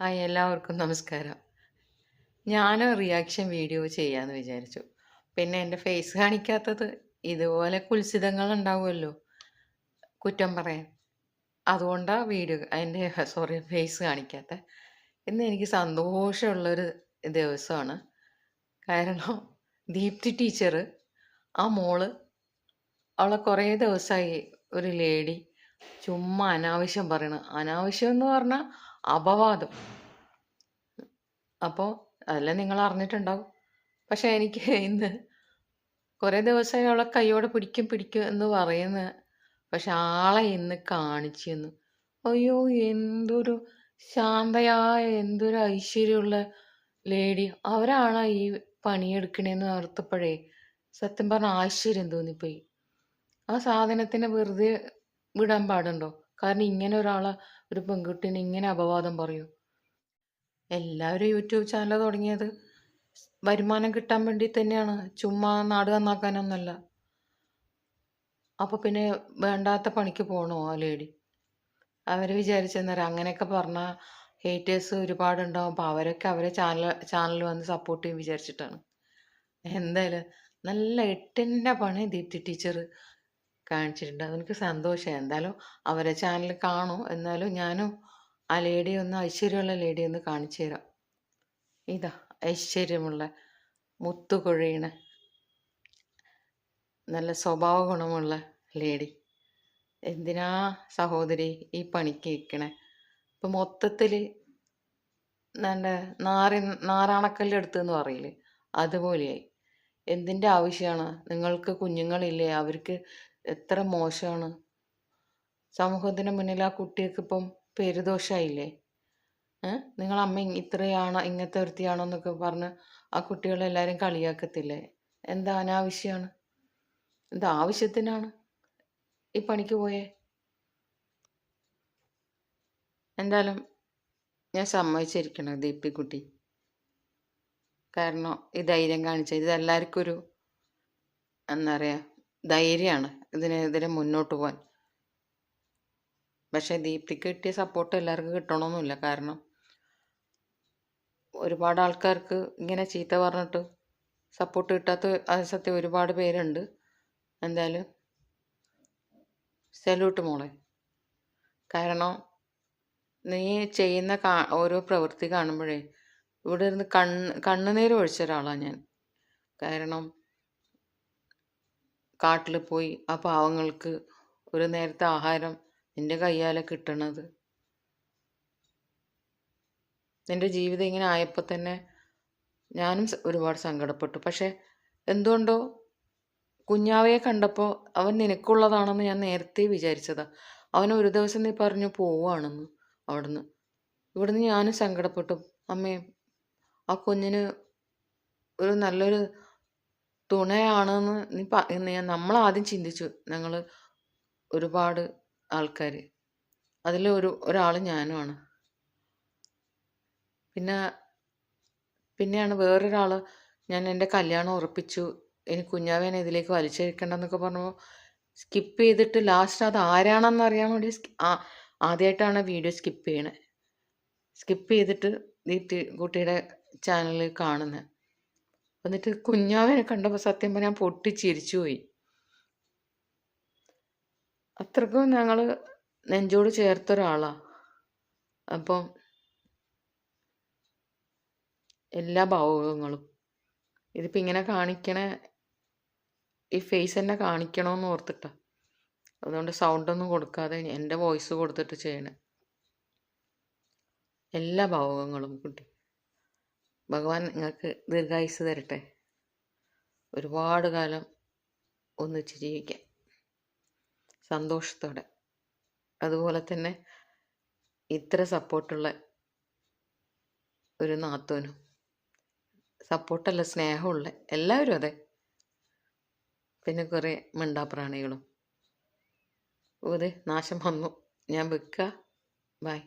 Hi എല്ലാവർക്കും നമസ്കാരം. ഞാനും റിയാക്ഷൻ വീഡിയോ ചെയ്യാമെന്ന് വിചാരിച്ചു. പിന്നെ എന്റെ ഫേസ് കാണിക്കാത്തത് ഇതുപോലെ കുൽസിതങ്ങൾ ഉണ്ടാവുമല്ലോ കുറ്റം പറയാൻ. അതുകൊണ്ടാണ് വീഡിയോ എന്റെ സോറി ഫേസ് കാണിക്കാത്ത. ഇന്ന് എനിക്ക് സന്തോഷമുള്ളൊരു ദിവസമാണ്. കാരണം ദീപ്തി ടീച്ചർ ആ മോൾ അവളെ കുറേ ദിവസമായി ഒരു ലേഡി ചുമ്മാ അനാവശ്യം പറയണ. അനാവശ്യം എന്ന് പറഞ്ഞാൽ അപവാദം. അപ്പോൾ അതെല്ലാം നിങ്ങൾ അറിഞ്ഞിട്ടുണ്ടാവും. പക്ഷേ എനിക്ക് ഇന്ന് കുറേ ദിവസമായി അവളെ കൈയോടെ പിടിക്കും പിടിക്കും എന്ന് പറയുന്ന പക്ഷെ ആളെ ഇന്ന് കാണിച്ചു തന്നു അയ്യോ എന്തൊരു ശാന്തയായ എന്തൊരു ഐശ്വര്യമുള്ള ലേഡി. അവരാണ് ഈ പണിയെടുക്കണേന്ന് ഓർത്തപ്പോഴേ സത്യം പറഞ്ഞ ആശ്ചര്യം തോന്നിപ്പോയി. ആ സാധനത്തിനെ വെറുതെ വിടാൻ പാടുണ്ടോ? കാരണം ഇങ്ങനെ ഒരാളെ ഒരു പെൺകുട്ടീനെ ഇങ്ങനെ അപവാദം പറയൂ. എല്ലാവരും യൂട്യൂബ് ചാനൽ തുടങ്ങിയത്. വരുമാനം കിട്ടാൻ വേണ്ടി തന്നെയാണ്. ചുമ്മാ നാട് നന്നാക്കാനൊന്നല്ല അപ്പോൾ പിന്നെ വേണ്ടാത്ത പണിക്ക് പോകണോ ആ ലേഡി? അവർ വിചാരിച്ചെന്നേരം അങ്ങനെയൊക്കെ പറഞ്ഞാൽ ഹേറ്റേഴ്സ് ഒരുപാടുണ്ടാവും. അപ്പോൾ അവരൊക്കെ അവരെ ചാനൽ ചാനൽ വന്ന് സപ്പോർട്ട് ചെയ്യും വിചാരിച്ചിട്ടാണ്. എന്തായാലും നല്ല എട്ടിന്റെ പണി ദീപ്തി ടീച്ചർ കാണിച്ചിട്ടുണ്ട്. അതെനിക്ക് സന്തോഷമായി എന്തായാലും അവരെ ചാനൽ കാണും. എന്നാലും ഞാനും ആ ലേഡി ഒന്ന് ഐശ്വര്യമുള്ള ലേഡി ഒന്ന് കാണിച്ചു തരാം. ഇതാ ഐശ്വര്യമുള്ള മുത്തുകൊഴിയണ നല്ല സ്വഭാവ ഗുണമുള്ള ലേഡി എന്തിനാ സഹോദരി ഈ പണിക്ക് നിൽക്കണേ ഇപ്പം മൊത്തത്തിൽ നല്ല നാറി നാറാണക്കല്ല് എന്ന് പറയില്ലേ? അതുപോലെയായി. എന്തിന്റെ ആവശ്യമാണ്? നിങ്ങൾക്ക് കുഞ്ഞുങ്ങളില്ലേ അവർക്ക് എത്ര മോശമാണ്. സമൂഹത്തിന് മുന്നിൽ ആ കുട്ടിക്ക് ഇപ്പം പേരുദോഷമായില്ലേ ഇ- ഇത്രയാണോ ഇങ്ങനത്തെ വൃത്തിയാണോ എന്നൊക്കെ പറഞ്ഞ് ആ കുട്ടികളെല്ലാവരും കളിയാക്കത്തില്ലേ? എന്താ അനാവശ്യമാണ് എന്താ ആവശ്യത്തിനാണ് ഈ പണിക്ക് പോയേ? എന്തായാലും ഞാൻ സമ്മതിച്ചിരിക്കണം ദീപ്തിക്കുട്ടി കാരണം ഈ ധൈര്യം കാണിച്ച ഇത് എല്ലാവർക്കും ഒരു എന്താ പറയുക ധൈര്യമാണ് ഇതിനെതിരെ മുന്നോട്ട് പോകാൻ പക്ഷേ ദീപ്തിക്ക് കിട്ടിയ സപ്പോർട്ട് എല്ലാവർക്കും കിട്ടണമെന്നില്ല കാരണം ഒരുപാട് ആൾക്കാർക്ക് ഇങ്ങനെ ചീത്ത പറഞ്ഞിട്ട് സപ്പോർട്ട് കിട്ടാത്ത സത്യം ഒരുപാട് പേരുണ്ട്. എന്തായാലും സല്യൂട്ട് മോളെ. കാരണം നീ ചെയ്യുന്ന കാ ഓരോ പ്രവൃത്തി കാണുമ്പോഴേ ഇവിടെ ഇരുന്ന് കണ്ണ് കണ്ണുനീര് ഒഴിച്ച ഒരാളാണ് ഞാൻ. കാരണം കാട്ടിൽ പോയി. ആ പാവങ്ങൾക്ക് ഒരു നേരത്തെ ആഹാരം നിന്റെ കയ്യാലെ കിട്ടണത്. നിന്റെ ജീവിതം ഇങ്ങനെ ആയപ്പോൾ തന്നെ ഞാനും ഒരുപാട് സങ്കടപ്പെട്ടു. പക്ഷെ എന്തുകൊണ്ടോ കുഞ്ഞാവയെ കണ്ടപ്പോൾ അവൻ നിനക്കുള്ളതാണെന്ന് ഞാൻ നേരത്തെ വിചാരിച്ചതാ. അവൻ ഒരു ദിവസം നീ പറഞ്ഞു പോവുകയാണെന്ന് അവിടുന്ന്. ഇവിടുന്ന് ഞാനും സങ്കടപ്പെട്ടു. അമ്മേ ആ കുഞ്ഞിന് ഒരു നല്ലൊരു തുണയാണെന്ന് നീ പ- നീ- നമ്മൾ ആദ്യം ചിന്തിച്ചു. ഞങ്ങൾ ഒരുപാട് ആൾക്കാർ അതിൽ ഒരു ഒരാൾ ഞാനുമാണ് പിന്നെ പിന്നെയാണ് വേറൊരാൾ ഞാൻ എന്റെ കല്യാണം ഉറപ്പിച്ചു. ഇനി കുഞ്ഞാവേനെ ഇതിലേക്ക് വലിച്ചഴിക്കണ്ടെന്നൊക്കെ പറഞ്ഞപ്പോൾ സ്കിപ്പ് ചെയ്തിട്ട് ലാസ്റ്റ് അത് ആരാണെന്ന് അറിയാൻ വേണ്ടി ആദ്യമായിട്ടാണ് വീഡിയോ സ്കിപ്പ് ചെയ്യണേ. സ്കിപ്പ് ചെയ്തിട്ട് നീറ്റ് കുട്ടിയുടെ ചാനൽ കാണുന്നത് എന്നിട്ട് കുഞ്ഞാവിനെ കണ്ടപ്പോൾ സത്യം പറഞ്ഞാൽ പൊട്ടിച്ചിരിച്ചു പോയി. അത്രക്കും ഞങ്ങൾ നെഞ്ചോട് ചേർത്ത ഒരാളാണ് അപ്പം എല്ലാ ഭാവങ്ങളും ഇതിപ്പോൾ ഇങ്ങനെ കാണിക്കണ ഈ ഫേസ് തന്നെ കാണിക്കണമെന്ന് ഓർത്തിട്ടാണ് അതുകൊണ്ട് സൗണ്ടൊന്നും കൊടുക്കാതെ എന്റെ വോയിസ് കൊടുത്തിട്ട് ചെയ്യണേ. എല്ലാ ഭാവങ്ങളും കുട്ടി. ഭഗവാൻ നിങ്ങൾക്ക് ദീർഘായുസ് തരട്ടെ. ഒരുപാട് കാലം ഒന്നിച്ച് ജീവിക്കാം സന്തോഷത്തോടെ. അതുപോലെ തന്നെ ഇത്ര സപ്പോർട്ടുള്ള ഒരു നാത്തൂനും സപ്പോർട്ടല്ല സ്നേഹമുള്ള എല്ലാവരും അതെ. പിന്നെ കുറേ മിണ്ടാപ്രാണികളും. ഓ, നാശം വന്നു. ഞാൻ വെക്കുക ബൈ.